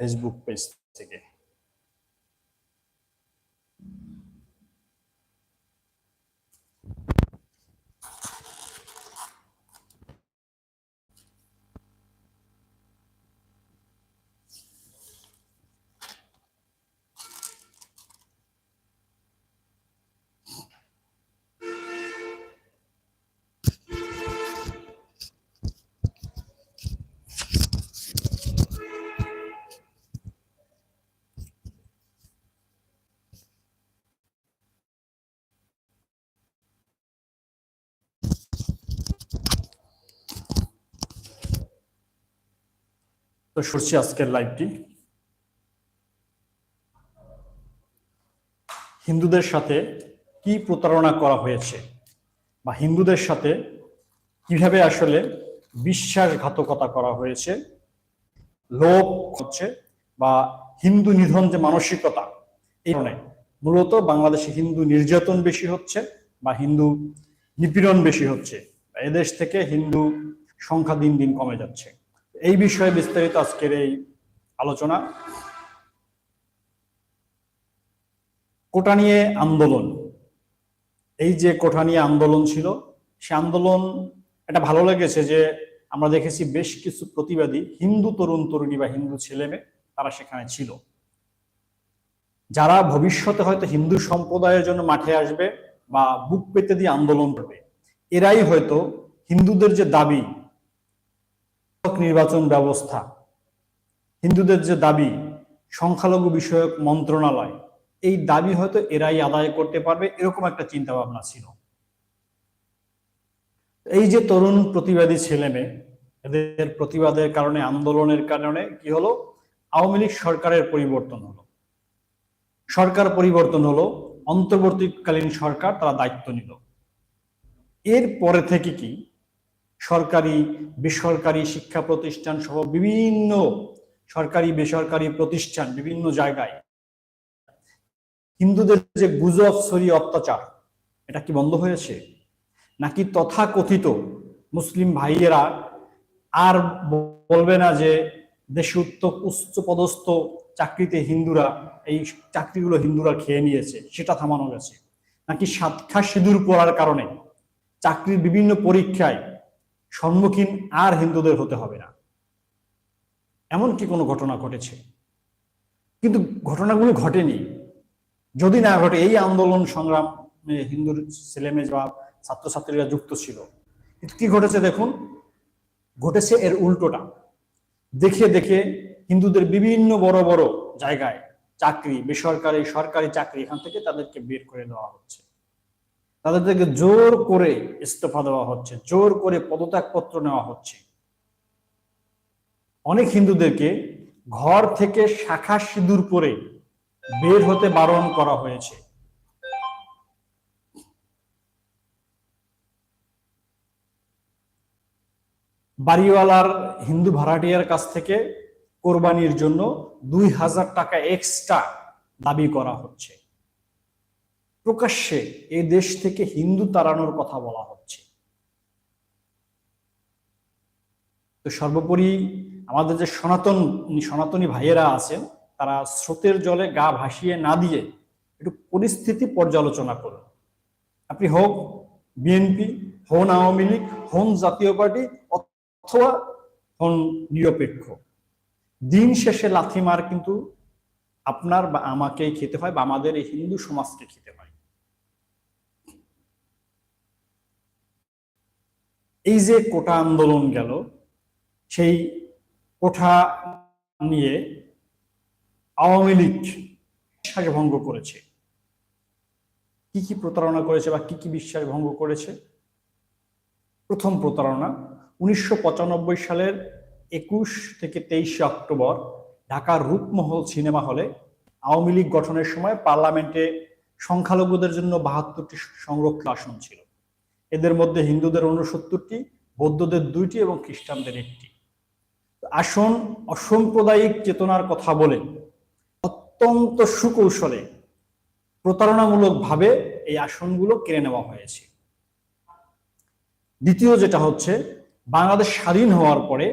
Facebook page থেকে তো শুরছি আজকের লাইভটি হিন্দুদের সাথে কি প্রতারণা করা হয়েছে? বা হিন্দুদের সাথে কীভাবে আসলে বিশ্বাসঘাতকতা করা হয়েছে? লোভ হচ্ছে বা হিন্দু নিধন যে মানসিকতা, এই কারণে মূলত বাংলাদেশে হিন্দু নির্যাতন বেশি হচ্ছে বা হিন্দু নিপীড়ন বেশি হচ্ছে। এদেশ থেকে হিন্দু সংখ্যা দিন দিন কমে যাচ্ছে। এই বিষয়ে বিস্তারিত আজকের এই আলোচনা। কোটা নিয়ে আন্দোলন। এই যে কোটা নিয়ে আন্দোলন ছিল, সে আন্দোলন এটা ভালো লেগেছে যে আমরা দেখেছি বেশ কিছু প্রতিবাদী হিন্দু তরুণ তরুণী বা হিন্দু ছেলেমেয়ে তারা সেখানে ছিল। যারা ভবিষ্যতে হয়তো হিন্দু সম্প্রদায়ের জন্য মাঠে আসবে বা বুক পেতে দিয়ে আন্দোলন করবে, এরাই হয়তো হিন্দুদের যে দাবি নির্বাচন ব্যবস্থা। হিন্দুদের যে দাবি, সংখ্যালঘু বিষয়ক মন্ত্রণালয়, এই দাবি হয়তো এরাই আদায় করতে পারবে, এরকম একটা চিন্তা ভাবনা ছিল। এই যে তরুণ প্রতিবাদী ছেলে মেয়ে এদের প্রতিবাদের কারণে, আন্দোলনের কারণে কি হলো? আওয়ামী লীগ সরকারের পরিবর্তন হলো। সরকার পরিবর্তন হলো, অন্তর্বর্তীকালীন সরকার তারা দায়িত্ব নিল। এর পরে থেকে কি সরকারি, বেসরকারি শিক্ষা প্রতিষ্ঠান সহ বিভিন্ন সরকারি, বেসরকারি প্রতিষ্ঠান বিভিন্ন জায়গায় হিন্দুদের যে গুজব, ছড়িয়ে অত্যাচার, এটা কি বন্ধ হয়েছে? নাকি তথাকথিত মুসলিম ভাইয়েরা আর বলবে না যে দেশে উচ্চ পদস্থ চাকরিতে হিন্দুরা, এই চাকরিগুলো হিন্দুরা খেয়ে নিয়েছে, সেটা থামানো গেছে? নাকি সাতখা সিঁদুর পড়ার কারণে চাকরির বিভিন্ন পরীক্ষায় সম্মুখীন আর হিন্দুদের হতে হবে না। এমন কি কোনো ঘটনা ঘটেছে। কিন্তু ঘটনাগুলো ঘটেনি। যদি না ঘটে, এই আন্দোলন সংগ্রাম হিন্দুর ছেলেমেয়ে বা ছাত্রছাত্রীরা যুক্ত ছিল। কিন্তু কি ঘটেছে দেখুন? ঘটেছে এর উল্টোটা। দেখে দেখে হিন্দুদের বিভিন্ন বড় বড় জায়গায় চাকরি, বেসরকারি, সরকারি চাকরি এখান থেকে তাদেরকে বের করে দেওয়া হচ্ছে। তাদেরকে জোর করে ইস্তফা দেওয়া হচ্ছে, জোর করে পদত্যাগপত্র নেওয়া হচ্ছে। অনেক হিন্দুদেরকে ঘর থেকে শাখা সিঁদুর পরে বের হতে বারণ করা হয়েছে। বাড়িওয়ালার হিন্দু ভাড়াটিয়ার কাছ থেকে কোরবানির জন্য দুই হাজার টাকা এক্সট্রা দাবি করা হচ্ছে। প্রকাশ্যে এই দেশ থেকে হিন্দু তাড়ানোর কথা বলা হচ্ছে। তো সর্বোপরি আমাদের যে সনাতন সনাতনী ভাইয়েরা আছেন, তারা স্রোতের জলে গা ভাসিয়ে না দিয়ে একটু পরিস্থিতি পর্যালোচনা করুন। আপনি হোক বিএনপি, হন আওয়ামী লীগ, হন জাতীয় পার্টি, অথবা হন নিরপেক্ষ। দিন শেষে লাথিমার কিন্তু আপনার বা আমাকেই খেতে হয় বা আমাদের এই হিন্দু সমাজকে খেতে হয়। এই যে কোটা আন্দোলন গেল, সেই কোঠা নিয়ে আওয়ামী লীগ বিশ্বাস ভঙ্গ করেছে? কি কি প্রতারণা করেছে বা কি কি বিশ্বাস ভঙ্গ করেছে? প্রথম প্রতারণা, উনিশশো পঁচানব্বই সালের একুশ থেকে তেইশে অক্টোবর ঢাকার রূপমহল সিনেমা হলে আওয়ামী লীগ গঠনের সময় পার্লামেন্টে সংখ্যালঘুদের জন্য বাহাত্তরটি সংরক্ষিত আসন ছিল। এদের মধ্যে হিন্দুদের উনসত্তরটি বৌদ্ধদের দুইটি এবং খ্রিস্টানদের একটি। আসন অসাম্প্রদায়িক চেতনার কথা বলে, অত্যন্ত সুকৌশলে প্রতারণামূলক ভাবে এই আসনগুলো কেড়ে নেওয়া হয়েছে। দ্বিতীয় যেটা হচ্ছে, বাংলাদেশ স্বাধীন হওয়ার পরে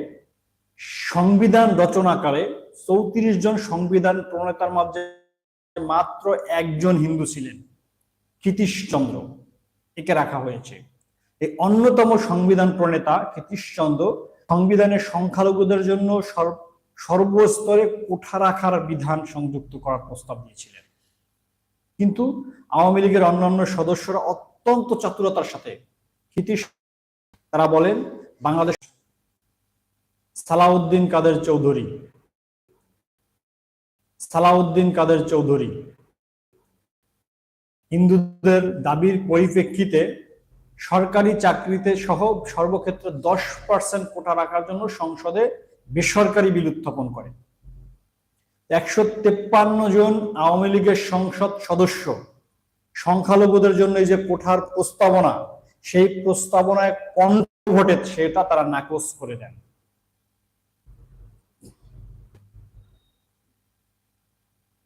সংবিধান রচনাকারে চৌত্রিশ জন সংবিধান প্রণেতার মধ্যে মাত্র একজন হিন্দু ছিলেন, ক্ষিতীশচন্দ্র। একে রাখা হয়েছে। এই অন্যতম সংবিধান প্রণেতা ক্ষিতীশচন্দ্র সংবিধানের সংখ্যালঘুদের জন্য সর্বস্তরে কোঠা রাখার বিধান সংযুক্ত করার প্রস্তাব দিয়েছিলেন। কিন্তু আওয়ামী লীগের অন্যান্য সদস্যরা অত্যন্ত চাতুরতার সাথে তারা বলেন, বাংলাদেশ সালাউদ্দিন কাদের চৌধুরী, সালাউদ্দিন কাদের চৌধুরী হিন্দুদের দাবির পরিপ্রেক্ষিতে সরকারি চাকরিতে সহ সর্বক্ষেত্রে দশ পার্সেন্ট কোটা রাখার জন্য সংসদে বেসরকারি বিল উত্থাপন করে। একশো তেপ্পান্ন জন আওয়ামী লীগের সংসদ সদস্য সংখ্যালঘুদের জন্য যে কোঠার প্রস্তাবনা, সেই প্রস্তাবনায় কণ্ঠ ভোটে সেটা তারা নাকচ করে দেন।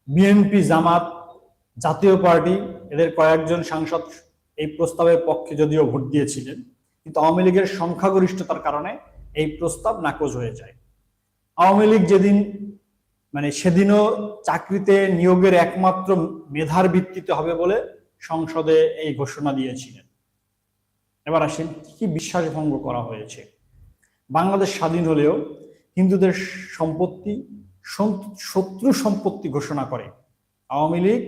বিএনপি জামাত জাতীয় পার্টি এদের কয়েকজন সাংসদ এই প্রস্তাবের পক্ষে যদিও ভোট দিয়েছিলেন, কিন্তু আওয়ামী লীগের সংখ্যাগরিষ্ঠতার কারণে এই প্রস্তাব নাকচ হয়ে যায়। আওয়ামী লীগ যেদিন মানে সেদিনও চাকরিতে নিয়োগের একমাত্র মেধার ভিত্তিতে হবে বলে সংসদে এই ঘোষণা দিয়েছিলেন। এবার আসেন, কি বিশ্বাসভঙ্গ করা হয়েছে? বাংলাদেশ স্বাধীন হলেও হিন্দুদের সম্পত্তি শত্রু সম্পত্তি ঘোষণা করে। আওয়ামী লীগ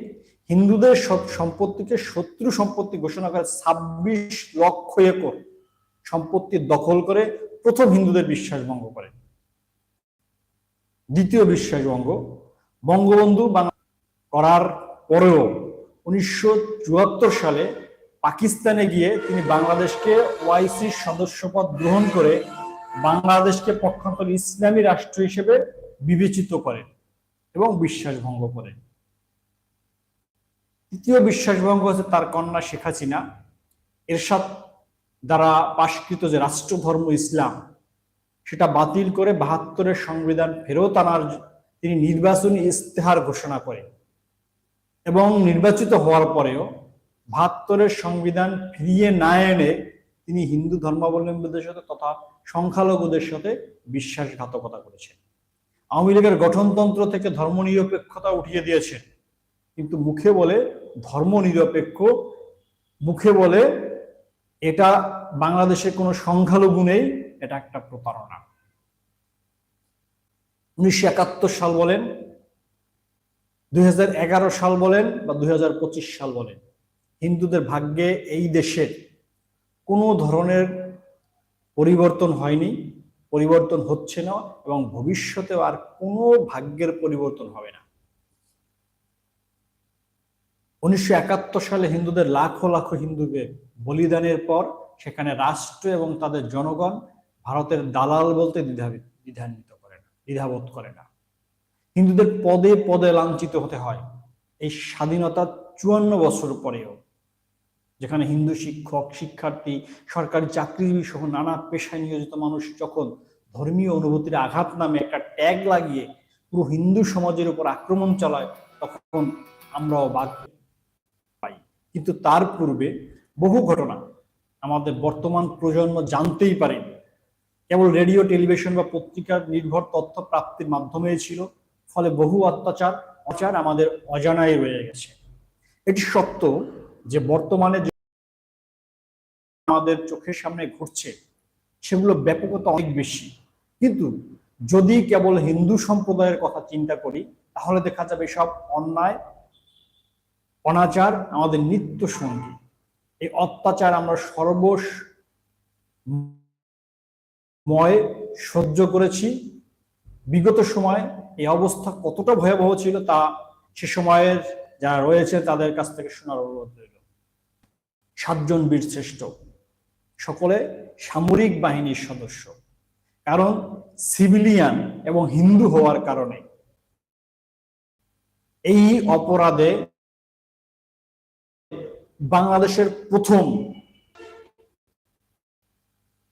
হিন্দুদের সম্পত্তিকে শত্রু সম্পত্তি ঘোষণা করে ছাব্বিশ লক্ষ একর সম্পত্তি দখল করে প্রথম হিন্দুদের বিশ্বাস ভঙ্গ করে। দ্বিতীয় বিশ্বাস ভঙ্গ। বঙ্গবন্ধু করার পরেও উনিশশো চুয়াত্তর সালে পাকিস্তানে গিয়ে তিনি বাংলাদেশকে ওয়াইসির সদস্যপদ গ্রহণ করে বাংলাদেশকে পক্ষান্তর ইসলামী রাষ্ট্র হিসেবে বিবেচিত করেন এবং বিশ্বাস ভঙ্গ করেন। তৃতীয় বিশ্বাসভঙ্গ হচ্ছে তার কন্যা শেখ হাসিনা। এরশাদ দ্বারা পাশকৃত যে রাষ্ট্র ধর্ম ইসলাম, সেটা বাতিল করে বাহাত্তরের সংবিধান ফেরত আনার তিনি নির্বাচনী ইস্তেহার ঘোষণা করেন। এবং নির্বাচিত হওয়ার পরেও বাহাত্তরের সংবিধান ফিরিয়ে না এনে তিনি হিন্দু ধর্মাবলম্বীদের সাথে তথা সংখ্যালঘুদের সাথে বিশ্বাসঘাতকতা করেছেন। আওয়ামী লীগের গঠনতন্ত্র থেকে ধর্মনিরপেক্ষতা উঠিয়ে দিয়েছেন। কিন্তু মুখে বলে ধর্মনিরপেক্ষ, মুখে বলে এটা বাংলাদেশে কোনো সংখ্যালঘু নেই, এটা একটা প্রতারণা। উনিশশো একাত্তর সাল বলেন, দুই হাজার এগারো সাল বলেন বা দুই হাজার পঁচিশ সাল বলেন, হিন্দুদের ভাগ্যে এই দেশের কোনো ধরনের পরিবর্তন হয়নি, পরিবর্তন হচ্ছে না এবং ভবিষ্যতেও আর কোনো ভাগ্যের পরিবর্তন হবে না। উনিশশো একাত্তর সালে হিন্দুদের লাখো লাখো হিন্দুকে বলিদানের পর সেখানে রাষ্ট্র এবং তাদের জনগণ ভারতের দালাল বলতে দ্বিধা দ্বিধান্বিত করে না, দ্বিধাবোধ করে না। হিন্দুদের পদে পদে লাঞ্ছিত হতে হয়। এই স্বাধীনতার চুয়ান্ন বছর পরেও, যেখানে হিন্দু শিক্ষক, শিক্ষার্থী, সরকারি চাকরিজীবী সহ নানা পেশায় নিয়োজিত মানুষ যখন ধর্মীয় অনুভূতির আঘাত নামে একটা ট্যাগ লাগিয়ে পুরো হিন্দু সমাজের উপর আক্রমণ চালায়, তখন আমরাও পাই কিন্তু তার পূর্বে বহু ঘটনা আমাদের বর্তমান প্রজন্ম জানতেই পারেনি কেবল রেডিও, টেলিভিশন বা পত্রিকার নির্ভর তথ্য প্রাপ্তির মাধ্যমেই ছিল, ফলে বহু অত্যাচার অচার আমাদের অজানায় রয়ে গেছে। এটি সত্য যে বর্তমানে আমাদের চোখের সামনে ঘটছে, সেগুলো ব্যাপকতা অনেক বেশি। কিন্তু যদি কেবল হিন্দু সম্প্রদায়ের কথা চিন্তা করি, তাহলে দেখা যাবে সব অন্যায় অনাচার, আমাদের নিত্য সঙ্গী। এই অত্যাচার আমরা সর্বস ময় সহ্য করেছি। বিগত সময় এই অবস্থা কতটা ভয়াবহ ছিল তা সে সময়ের যারা রয়েছে তাদের কাছ থেকে শোনার অনুরোধ রইল। সাতজন বীর শ্রেষ্ঠ। সকলে সামরিক বাহিনীর সদস্য। কারণ সিভিলিয়ান এবং হিন্দু হওয়ার কারণে এই অপরাধে বাংলাদেশের প্রথম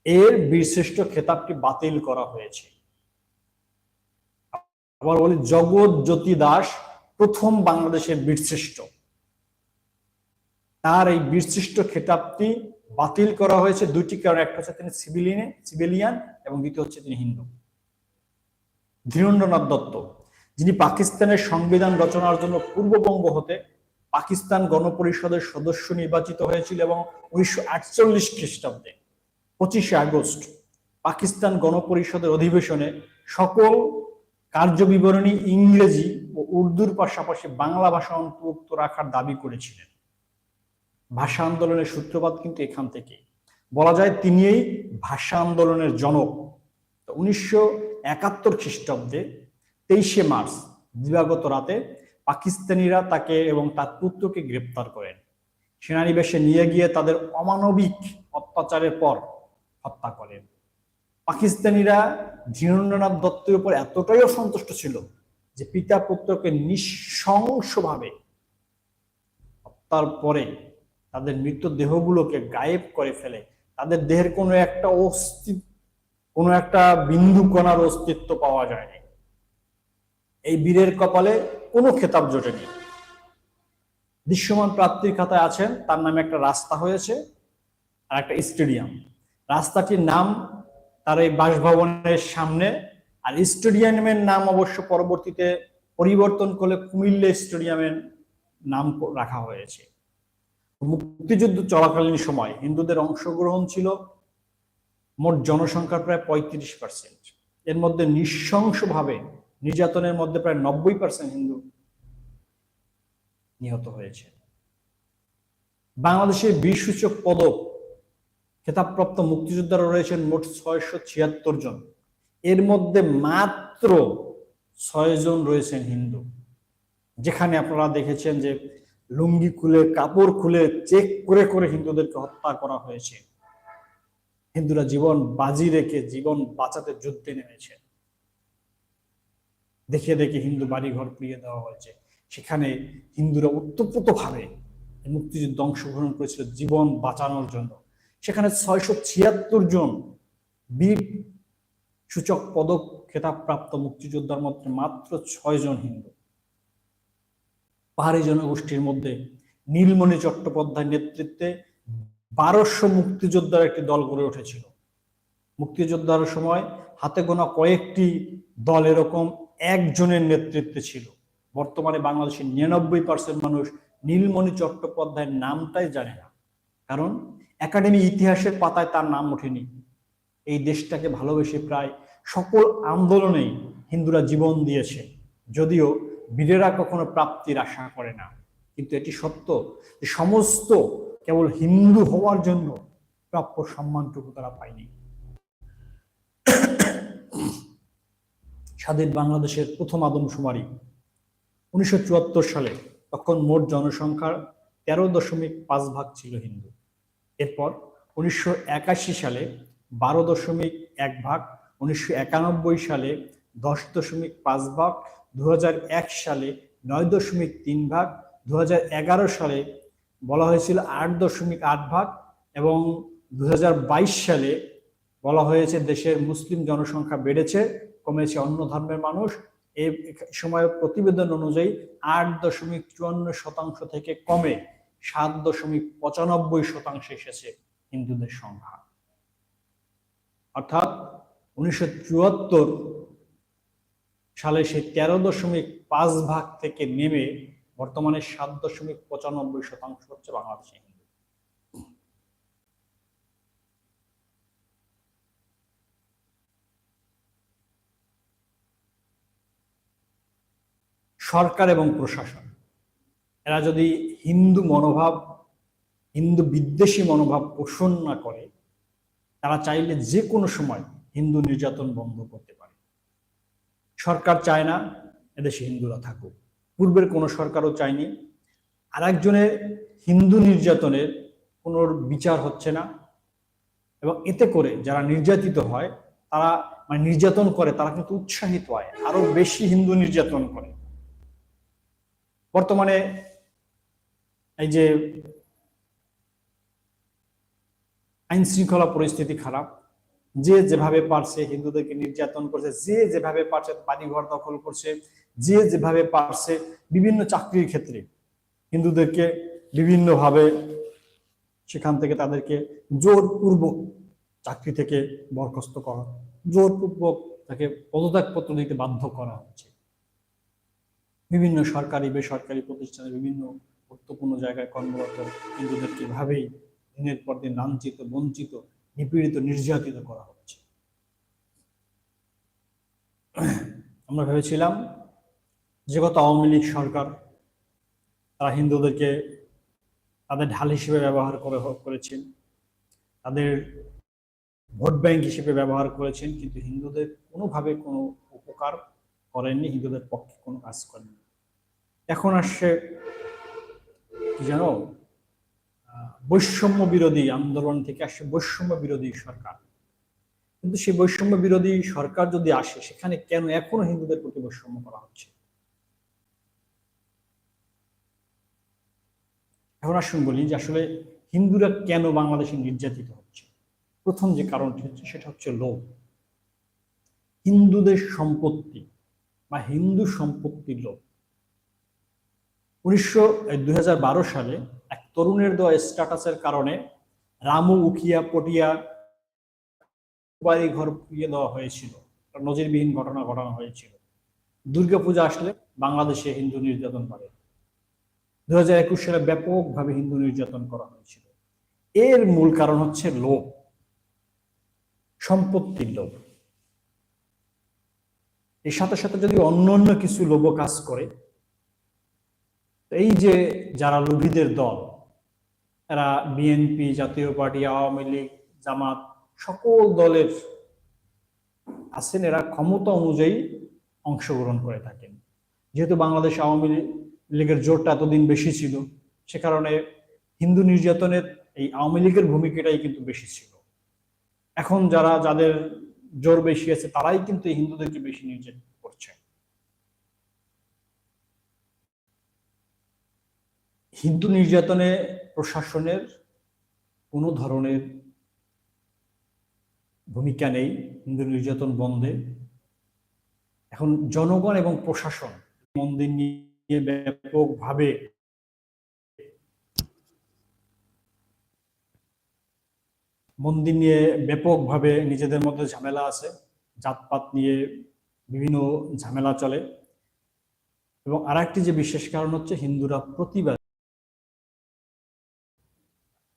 এর বীরশ্রেষ্ঠ খেতাবটি বাতিল করা হয়েছে। আবার বলি, জগৎ জ্যোতি দাস প্রথম বাংলাদেশের বীরশ্রেষ্ঠ। তার এই বীরশ্রেষ্ঠ খেতাবটি বাতিল করা হয়েছে। দুইটি কারণ, একটা হচ্ছে তিনি সিভিলিয়ানে, সিভিলিয়ান এবং দ্বিতীয় হচ্ছে তিনি হিন্দু। ধীরেন্দ্রনাথ দত্ত, যিনি পাকিস্তানের সংবিধান রচনার জন্য পূর্ববঙ্গ হতে পাকিস্তান গণপরিষদের সদস্য নির্বাচিত হয়েছিল এবং উনিশশো আটচল্লিশ খ্রিস্টাব্দে, পঁচিশে আগস্ট, পাকিস্তান গণপরিষদের অধিবেশনে সকল কার্যবিবরণী ইংরেজি ও উর্দুর পাশাপাশি বাংলা ভাষা অন্তর্ভুক্ত রাখার দাবি করেছিলেন। ভাষা আন্দোলনের সূত্রপাত কিন্তু এখান থেকে। বলা যায় তিনি এই ভাষা আন্দোলনের জনক। উনিশশো একাত্তর খ্রিস্টাব্দে তেইশে মার্চ, দিবাগত রাতে পাকিস্তানিরা তাকে এবং তার পুত্রকে গ্রেপ্তার করেন। সেনানিবেশে নিয়ে গিয়ে তাদের অমানবিক অত্যাচারের পর হত্যা করেন। পাকিস্তানিরা ধীরেন্দ্রনাথ দত্তের উপর এতটাই অসন্তুষ্ট ছিল যে পিতা পুত্রকে নৃশংসভাবে হত্যার পরে তাদের মৃত দেহগুলোকে গায়েব করে ফেলে। তাদের দেহের কোনো একটা অস্তিত্ব কোনো একটা বিন্দু কণার অস্তিত্ব পাওয়া যায়নি। এই বীরের কপালে কোনো খেতাব জোটেনি। দৃশ্যমান প্রাপ্তির খাতায় আছেন, তার নামে একটা রাস্তা হয়েছে আর একটা স্টেডিয়াম। রাস্তাটির নাম তার এই বাসভবনের সামনে আর স্টেডিয়ামের নাম অবশ্য পরবর্তীতে পরিবর্তন করলে কুমিল্লা স্টেডিয়ামের নাম রাখা হয়েছে। মুক্তিযুদ্ধ চলাকালীন সময় হিন্দুদের অংশগ্রহণ ছিল মোট জনসংখ্যার প্রায় পঁয়ত্রিশ পার্সেন্ট এর মধ্যে নৃশংসভাবে নির্যাতনের মধ্যে প্রায় নব্বই পার্সেন্ট হিন্দু নিহত হয়েছে। বাংলাদেশের বীরসূচক পদক খেতাবপ্রাপ্ত মুক্তিযোদ্ধারা রয়েছেন মোট ছয়শো ছিয়াত্তর জন। এর মধ্যে মাত্র ছয় জন রয়েছেন হিন্দু। যেখানে আপনারা দেখেছেন যে লুঙ্গি খুলে, কাপড় খুলে, চেক করে করে হিন্দুদেরকে হত্যা করা হয়েছে। হিন্দুরা জীবন বাজি রেখে জীবন বাঁচাতে যুদ্ধে নেমেছে। দেখে দেখে হিন্দু বাড়িঘর পুড়িয়ে দেওয়া হয়েছে। সেখানে হিন্দুরা উত্তপ্রত ভাবে মুক্তিযুদ্ধ অংশগ্রহণ করেছিল জীবন বাঁচানোর জন্য। সেখানে ছয়শো ছিয়াত্তর জন বীর সূচক পদক খেতাবপ্রাপ্ত মুক্তিযোদ্ধার মধ্যে মাত্র ছয় জন হিন্দু। পাহাড়ি জনগোষ্ঠীর মধ্যে নীলমণি চট্টোপাধ্যায়ের নেতৃত্বে বারোশো মুক্তিযোদ্ধার একটি দল গড়ে উঠেছিল। মুক্তিযোদ্ধার সময় হাতে গোনা কয়েকটি দল এরকম একজনের নেতৃত্বে ছিল। বর্তমানে বাংলাদেশের নিরানব্বই পার্সেন্ট মানুষ নীলমণি চট্টোপাধ্যায়ের নামটাই জানে না। কারণ একাডেমি ইতিহাসের পাতায় তার নাম ওঠেনি। এই দেশটাকে ভালোবেসে প্রায় সকল আন্দোলনেই হিন্দুরা জীবন দিয়েছে। যদিও বীরেরা কখনো প্রাপ্তির আশা করে না। কিন্তু এটি সত্য যে সমস্ত কেবল হিন্দু হওয়ার জন্য প্রাপ্য সম্মানটুকু তারা পায়নি। স্বাধীন বাংলাদেশের প্রথম আদমশুমারি। উনিশশো চুয়াত্তর সালে তখন মোট জনসংখ্যার তেরো দশমিক পাঁচ ভাগ ছিল হিন্দু। এরপর উনিশশো একাশি সালে বারো দশমিক এক ভাগ, উনিশশো একানব্বই সালে দশ দশমিক পাঁচ ভাগ দু হাজার এক সালে নয় দশমিক তিন ভাগ দু হাজার এগারো সালে বলা হয়েছিল আট দশমিক আট ভাগ এবং দু হাজার বাইশ সালে বলা হয়েছে দেশের মুসলিম জনসংখ্যা বেড়েছে কমেছে অন্য ধর্মের মানুষ এই সময় প্রতিবেদন অনুযায়ী আট দশমিক চুয়ান্ন শতাংশ থেকে কমে সাত দশমিক পঁচানব্বই শতাংশে এসেছে হিন্দুদের সংখ্যা। অর্থাৎ উনিশশো চুয়াত্তর সালে সেই তেরো দশমিক পাঁচ ভাগ থেকে নেমে বর্তমানে সাত দশমিক পঁচানব্বই শতাংশ হচ্ছে বাংলাদেশে হিন্দু সরকার এবং প্রশাসন। এরা যদি হিন্দু মনোভাব, হিন্দু বিদ্বেষী মনোভাব পোষণ না করে, তারা চাইলে যে কোনো সময় হিন্দু নির্যাতন বন্ধ করতে পারে। সরকার চায় না এদেশে হিন্দুরা থাকুক। পূর্বের কোনো সরকারও চায়নি। আর একজনের হিন্দু নির্যাতনের কোনো বিচার হচ্ছে না। এবং এতে করে যারা নির্যাতিত হয়, তারা মানে নির্যাতন করে, তারা কিন্তু উৎসাহিত হয়। আরও বেশি হিন্দু নির্যাতন করে। বর্তমানে এই যে আইন শৃঙ্খলা পরিস্থিতি খারাপ, যে যেভাবে পারছে হিন্দুদেরকে নির্যাতন করছে, যে যেভাবে পারছে বাড়িঘর দখল করছে, যে যেভাবে পারছে বিভিন্ন চাকরির ক্ষেত্রে হিন্দুদেরকে বিভিন্নভাবে সেখান থেকে তাদেরকে জোরপূর্বক চাকরি থেকে বরখাস্ত করা, জোরপূর্বক তাকে পদত্যাগপত্র দিতে বাধ্য করা হচ্ছে। বিভিন্ন সরকারি, বেসরকারি প্রতিষ্ঠানে বিভিন্ন গুরুত্বপূর্ণ জায়গায় কর্মরত হিন্দুদেরকে এভাবেই দিনের পর দিন লাঞ্ছিত, বঞ্চিত, নিপীড়িত, নির্যাতিত করা হচ্ছে। আমরা ভেবেছিলাম যে গত আওয়ামী লীগ সরকার, তারা হিন্দুদেরকে তাদের ঢাল হিসেবে ব্যবহার করে করেছেন, তাদের ভোট ব্যাংক হিসেবে ব্যবহার করেছেন, কিন্তু হিন্দুদের কোনোভাবে কোনো উপকার করেননি হিন্দুদের পক্ষে কোনো কাজ করেননি এখন আসছে, কি জানো বৈষম্য বিরোধী আন্দোলন থেকে আসছে বৈষম্য বিরোধী সরকার। কিন্তু সেই বৈষম্য বিরোধী সরকার যদি আসে, সেখানে কেন এখনও হিন্দুদের প্রতি বৈষম্য করা হচ্ছে? এখন আসুন বলি যে আসলে হিন্দুরা কেন বাংলাদেশে নির্যাতিত হচ্ছে? প্রথম যে কারণটি হচ্ছে, সেটা হচ্ছে লোভ। হিন্দুদের সম্পত্তি বা হিন্দু সম্পত্তির লোভ। উনিশশো দুই সালে এক তরুণের দেওয়া স্ট্যাটাসের কারণে রামু উখিয়া পটিয়া বাড়ি ঘর পুড়িয়ে দেওয়া হয়েছিল। নজিরবিহীন ঘটনা ঘটানো হয়েছিল। দুর্গাপূজা আসলে বাংলাদেশে হিন্দু নির্যাতন করে। দু হাজার একুশ সালে ব্যাপকভাবে হিন্দু নির্যাতন করা হয়েছিল। এর মূল কারণ হচ্ছে লোভ, সম্পত্তির লোভ। এর সাথে সাথে যদি অন্য অন্য কিছু লোভ কাজ করে এই যে যারা লোভীদের দল, এরা বিএনপি, জাতীয় পার্টি, আওয়ামী লীগ, জামাত, সকল দলের আছেন, এরা ক্ষমতা অনুযায়ী অংশগ্রহণ করে থাকেন। যেহেতু বাংলাদেশ আওয়ামী লীগের জোরটা এতদিন বেশি ছিল, সে কারণে হিন্দু নির্যাতনের এই আওয়ামী লীগের ভূমিকাটাই কিন্তু বেশি ছিল। এখন যারা, যাদের জোর বেশি আছে, তারাই কিন্তু হিন্দুদেরকে বেশি নির্যাতন করছে। হিন্দু নির্যাতনে প্রশাসনের কোনো ধরনের ভূমিকা নেই, হিন্দু নির্যাতন বন্ধে। এখন জনগণ এবং প্রশাসন মন্দির নিয়ে ব্যাপকভাবে মন্দির নিয়ে ব্যাপকভাবে নিজেদের মধ্যে ঝামেলা আছে, জাতপাত নিয়ে বিভিন্ন ঝামেলা চলে। এবং আরেকটি যে বিশেষ কারণ হচ্ছে হিন্দুরা প্রতিবাদ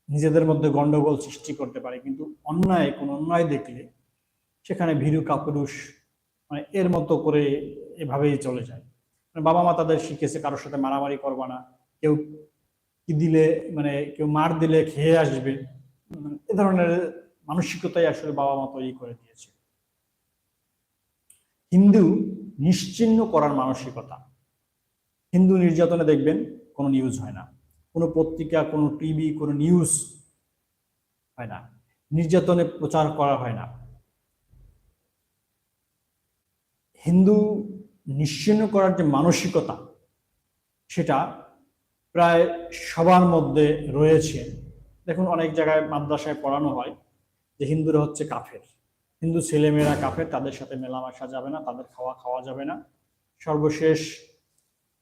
নিজেদের মধ্যে গন্ডগোল সৃষ্টি করতে পারে, কিন্তু অন্যায়, কোন অন্যায় দেখলে সেখানে ভীরু, কাপুরুষ মানে এর মতো করে এভাবেই চলে যায়। মানে বাবা মা তাদের শিখেছে, কারোর সাথে মারামারি করবা না, কেউ কি দিলে মানে কেউ মার দিলে খেয়ে আসবে এ ধরনের মানসিকতাই আসলে বাবা মা তৈরি করে দিয়েছে। হিন্দু নিশ্চিহ্ন করার মানসিকতা। হিন্দু নির্যাতনে দেখবেন কোনো নিউজ হয় না। কোনো পত্রিকা, কোনো টিভি কোনো নিউজ হয় না। নির্যাতনে প্রচার করা হয় না। হিন্দু নিশ্চিহ্ন করার যে মানসিকতা, সেটা প্রায় সবার মধ্যে রয়েছে। দেখুন, অনেক জায়গায় মাদ্রাসায় পড়ানো হয় যে হিন্দুরা হচ্ছে কাফের। হিন্দু ছেলেমেয়েরা কাফের, তাদের সাথে মেলামেশা যাবে না, তাদের খাওয়া খাওয়া যাবে না। সর্বশেষ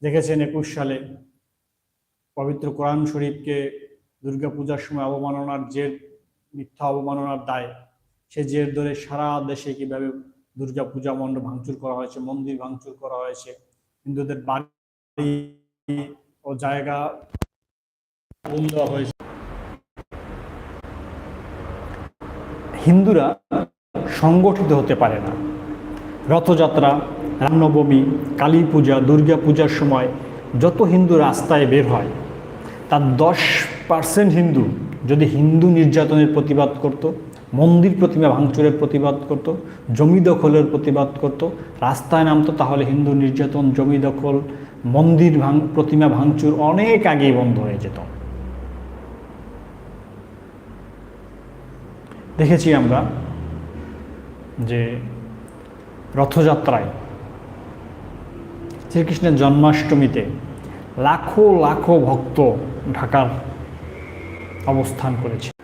দেখেছেন একুশ সালে পবিত্র কোরআন শরীফকে দুর্গাপূজার সময় অবমাননার জের, মিথ্যা অবমাননার দায়, সে জের ধরে সারা দেশে কীভাবে দুর্গাপূজা মণ্ডপ ভাঙচুর করা হয়েছে, মন্দির ভাঙচুর করা হয়েছে, হিন্দুদের বাড়ি ও জায়গা দেওয়া হয়েছে। হিন্দুরা সংগঠিত হতে পারে না। রথযাত্রা, রামনবমী, কালী পূজা, দুর্গা পূজার সময় যত হিন্দু রাস্তায় বের হয়, তার দশ পার্সেন্ট হিন্দু যদি হিন্দু নির্যাতনের প্রতিবাদ করত, মন্দির প্রতিমা ভাঙচুরের প্রতিবাদ করত, জমি দখলের প্রতিবাদ করত, রাস্তায় নামতো তাহলে হিন্দু নির্যাতন, জমি দখল, মন্দির ভাঙ, প্রতিমা ভাঙচুর অনেক আগেই বন্ধ হয়ে যেত। দেখেছি আমরা যে রথযাত্রায় শ্রীকৃষ্ণের জন্মাষ্টমীতে লাখো লাখো ভক্ত ঢাকার অবস্থান করেছে।